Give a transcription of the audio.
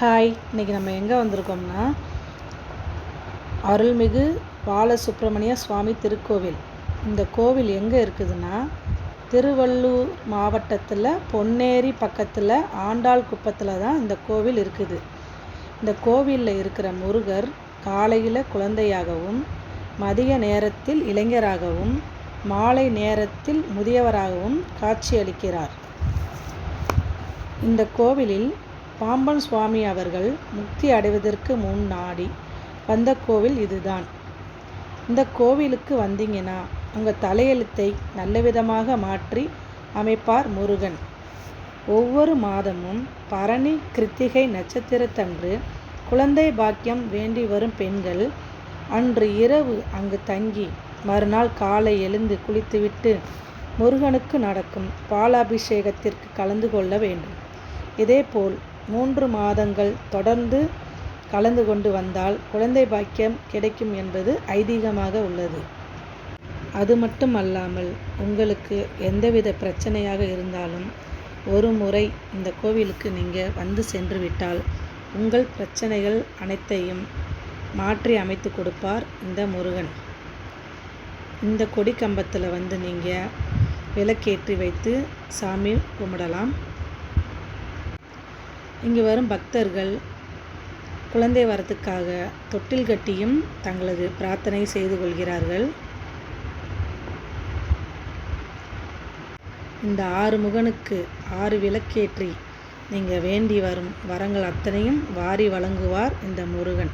Hi இன்றைக்கி நம்ம எங்கே வந்திருக்கோம்னா அருள்மிகு பாலசுப்ரமணிய சுவாமி திருக்கோவில். இந்த கோவில் எங்கே இருக்குதுன்னா திருவள்ளூர் மாவட்டத்தில் பொன்னேரி பக்கத்தில் ஆண்டாள் குப்பத்தில் தான் இந்த கோவில் இருக்குது. இந்த கோவிலில் இருக்கிற முருகர் காலையில் குழந்தையாகவும் மதிய நேரத்தில் இளைஞராகவும் மாலை நேரத்தில் முதியவராகவும் காட்சியளிக்கிறார். இந்த கோவிலில் பாம்பன் சுவாமி அவர்கள் முக்தி அடைவதற்கு முன்னாடி வந்த கோவில் இதுதான். இந்த கோவிலுக்கு வந்தீங்கன்னா உங்கள் தலையெழுத்தை நல்ல விதமாக மாற்றி அமைப்பார் முருகன். ஒவ்வொரு மாதமும் பரணி கிருத்திகை நட்சத்திரத்தன்று குழந்தை பாக்கியம் வேண்டி வரும் பெண்கள் அன்று இரவு அங்கு தங்கி மறுநாள் காலை எழுந்து குளித்துவிட்டு முருகனுக்கு நடக்கும் பாலாபிஷேகத்திற்கு கலந்து கொள்ள வேண்டும். இதேபோல் மூன்று மாதங்கள் தொடர்ந்து கலந்து கொண்டு வந்தால் குழந்தை பாக்கியம் கிடைக்கும் என்பது ஐதீகமாக உள்ளது. அது மட்டும் அல்லாமல் உங்களுக்கு எந்தவித பிரச்சனையாக இருந்தாலும் ஒரு முறை இந்த கோவிலுக்கு நீங்கள் வந்து சென்று விட்டால் உங்கள் பிரச்சனைகள் அனைத்தையும் மாற்றி அமைத்து கொடுப்பார் இந்த முருகன். இந்த கொடி கம்பத்தில் வந்து நீங்கள் விளக்கேற்றி வைத்து சாமி கும்பிடலாம். இங்கு வரும் பக்தர்கள் குழந்தை வரத்துக்காக தொட்டில் கட்டியும் தங்களது பிரார்த்தனை செய்து கொள்கிறார்கள். இந்த ஆறு முகனுக்கு ஆறு விளக்கேற்றி நீங்கள் வேண்டி வரும் வரங்கள் அத்தனையும் வாரி வழங்குவார் இந்த முருகன்.